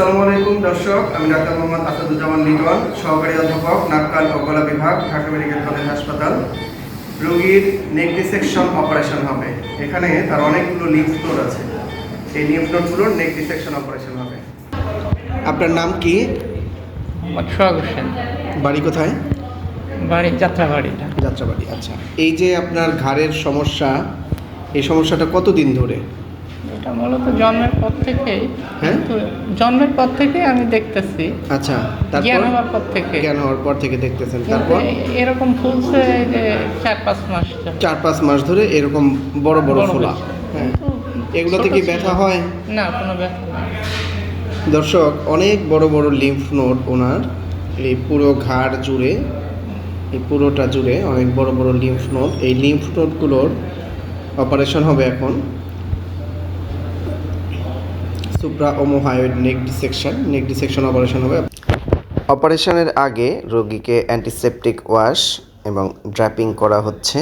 আসসালামু আলাইকুম দর্শক। আমি ডাক্তার মোহাম্মদ আসাদুজ্জামান লিটন সহকারী অধ্যাপক নাককান ও গলা বিভাগ ঢাকা মেডিকেল কলেজ হাসপাতাল। রোগীর নেক ডিসেকশন অপারেশন হবে। এখানে তার অনেকগুলো লিম্ফ নোড আছে। এই লিম্ফ নোডগুলোর নেক ডিসেকশন অপারেশন হবে। আপনার নাম কি? সোহাগ হোসেন বাড়ি কোথায়? বাড়ি যাত্রাবাড়িটা। যাত্রাবাড়ি আচ্ছা। এই যে আপনার ঘাড়ের সমস্যা এই সমস্যাটা কতদিন ধরে? এটা মূলত জন্মের পর থেকেই। হ্যাঁ? জন্মের পর থেকে আমি দেখতেছি। আচ্ছা জ্ঞান তারপর হওয়ার পর থেকে। জ্ঞান হওয়ার পর থেকে দেখতেছেন তারপর? এরকম ফুলছে যে চার পাঁচ মাস চার পাঁচ মাস ধরে এরকম বড় বড় বড় ফোলা? হ্যাঁ। এগুলোতে কি ব্যথা হয়? না কোনো ব্যথা দর্শক অনেক বড় বড় লিম্ফ নোড ওনার এই পুরো ঘাড় জুড়ে এই পুরোটা জুড়ে অনেক বড় বড় লিম্ফ নোড এই লিম্ফ নোডগুলোর অপারেশন হবে এখন। Supra omohyoid neck dissection neck dissection operation হবে। অপারেশনের আগে রোগীকে অ্যান্টিসেপটিক ওয়াশ এবং ড্র্যাপিং করা হচ্ছে।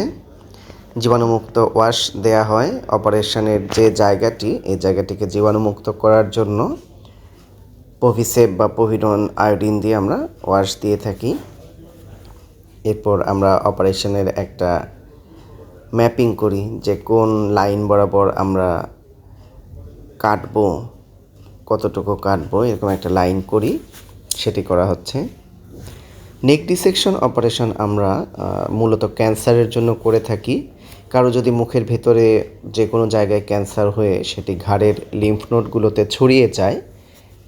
জীবাণুমুক্ত ওয়াশ দেয়া হয় অপারেশনের যে জায়গাটি, এই জায়গাটিকে জীবাণুমুক্ত করার জন্য। পভিসেপ বা পভিডন আয়োডিন দিয়ে আমরা ওয়াশ দিয়ে থাকি। এরপর আমরা অপারেশনের একটা ম্যাপিং করি যে কোন লাইন বরাবর আমরা কাটবো। কতটুকু কাটবো, এরকম একটা লাইন করি, সেটি করা হচ্ছে। নেক ডিসেকশন অপারেশন আমরা মূলত ক্যান্সারের জন্য করে থাকি। কারও যদি মুখের ভেতরে যে কোনো জায়গায় ক্যান্সার হয়ে সেটি ঘাড়ের লিম্ফ নোডগুলোতে ছড়িয়ে যায়,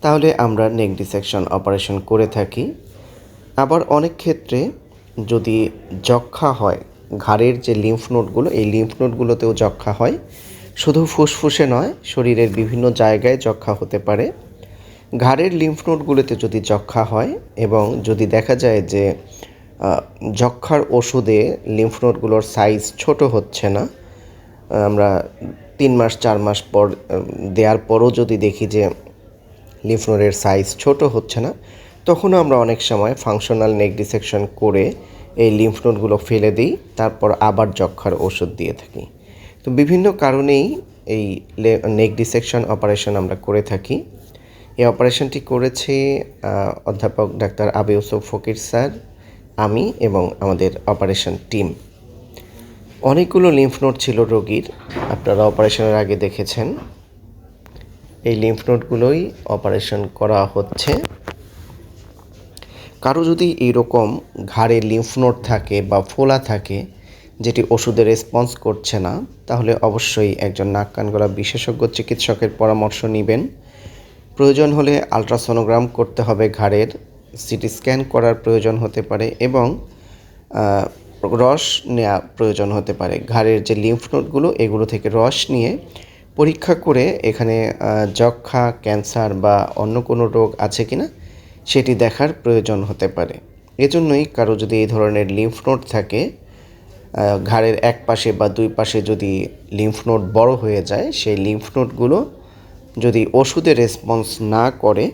তাহলে আমরা নেক ডিসেকশন অপারেশন করে থাকি। আবার অনেক ক্ষেত্রে যদি যক্ষা হয়, ঘাড়ের যে লিম্ফ নোডগুলো, এই লিম্ফ নোডগুলোতেও যক্ষা হয় শুধু ফুসফুসে নয়, শরীরের বিভিন্ন জায়গায় যক্ষা হতে পারে। ঘাড়ের লিম্ফ নোডগুলোতে যদি যক্ষা হয় এবং যদি দেখা যায় যে যক্ষার ওষুধে লিম্ফ নোডগুলোর সাইজ ছোট হচ্ছে না আমরা তিন মাস, চার মাস পর দেওয়ার পরও যদি দেখি যে লিম্ফ নোডের সাইজ ছোট হচ্ছে না, তখনও আমরা অনেক সময় ফাংশনাল নেক ডিসেকশন করে এই লিম্ফ নোডগুলো ফেলে দিই, তারপর আবার যক্ষার ওষুধ দিয়ে থাকি। তো বিভিন্ন কারণেই এই নেক ডিসেকশন অপারেশন আমরা করে থাকি। এই অপারেশনটি করেছে অধ্যাপক ডাক্তার আবু ইউসুফ ফকির স্যার, আমি এবং আমাদের অপারেশন টিম অনেকগুলো লিম্ফ নোড ছিল রোগীর, আপনারা অপারেশনের আগে দেখেছেন। এই লিম্ফ নোডগুলোই অপারেশন করা হচ্ছে। কারও যদি এইরকম ঘাড়ে লিম্ফ নোড থাকে বা ফোলা থাকে যেটি ওষুধে রেসপন্স করছে না, তাহলে অবশ্যই একজন নাক কান গলা বিশেষজ্ঞ চিকিৎসকের পরামর্শ নেবেন। প্রয়োজন হলে আলট্রাসোনোগ্রাম করতে হবে ঘাড়ের সিটি স্ক্যান করার প্রয়োজন হতে পারে এবং রস নেওয়া প্রয়োজন হতে পারে। ঘাড়ের যে লিম্ফ নোটগুলো এগুলো থেকে রস নিয়ে পরীক্ষা করে এখানে যক্ষা ক্যান্সার বা অন্য কোনো রোগ আছে কিনা, সেটি দেখার প্রয়োজন হতে পারে। এজন্যই কারও যদি এই ধরনের লিম্ফ নোট থাকে ঘাড়ের এক পাশে বা দুই পাশে যদি লিম্ফ নোড বড় হয়ে যায়, সেই লিম্ফ নোডগুলো যদি ওষুধে রেসপন্স না করে,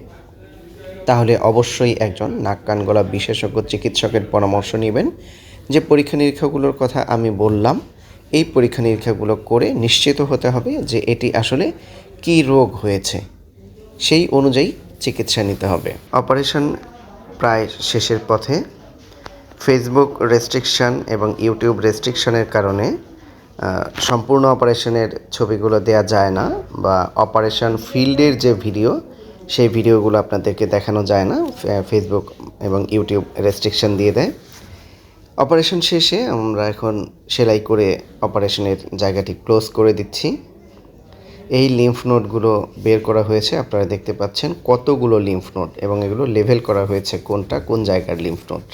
তাহলে অবশ্যই একজন নাক কান গলা বিশেষজ্ঞ চিকিৎসকের পরামর্শ নেবেন। যে পরীক্ষা নিরীক্ষাগুলোর কথা আমি বললাম, এই পরীক্ষা নিরীক্ষাগুলো করে নিশ্চিত হতে হবে যে এটি আসলে কী রোগ হয়েছে। সেই অনুযায়ী চিকিৎসা নিতে হবে। অপারেশন প্রায় শেষের পথে ফেসবুক রেস্ট্রিকশন এবং ইউটিউব রেস্ট্রিকশানের কারণে সম্পূর্ণ অপারেশনের ছবিগুলো দেয়া যায় না বা অপারেশন ফিল্ডের যে ভিডিও, সেই ভিডিওগুলো আপনাদেরকে দেখানো যায় না ফেসবুক এবং ইউটিউব রেস্ট্রিকশন দিয়ে দেয়। অপারেশন শেষে আমরা এখন সেলাই করে অপারেশনের জায়গাটি ক্লোজ করে দিচ্ছি। এই লিম্ফ নোডগুলো বের করা হয়েছে, আপনারা দেখতে পাচ্ছেন কতগুলো লিম্ফ নোড এবং এগুলো লেভেল করা হয়েছে কোনটা, কোন জায়গার লিম্ফ নোড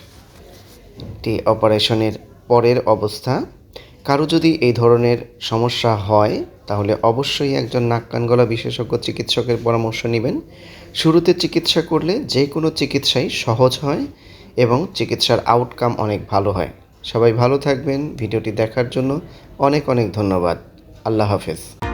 এটি অপারেশনের পরের অবস্থা। কারও যদি এই ধরনের সমস্যা হয়, তাহলে অবশ্যই একজন নাক কান গলা বিশেষজ্ঞ চিকিৎসকের পরামর্শ নেবেন। শুরুতে চিকিৎসা করলে যে কোনো চিকিৎসাই সহজ হয় এবং চিকিৎসার আউটকাম অনেক ভালো হয়। সবাই ভালো থাকবেন। ভিডিওটি দেখার জন্য অনেক অনেক ধন্যবাদ। আল্লাহ হাফেজ।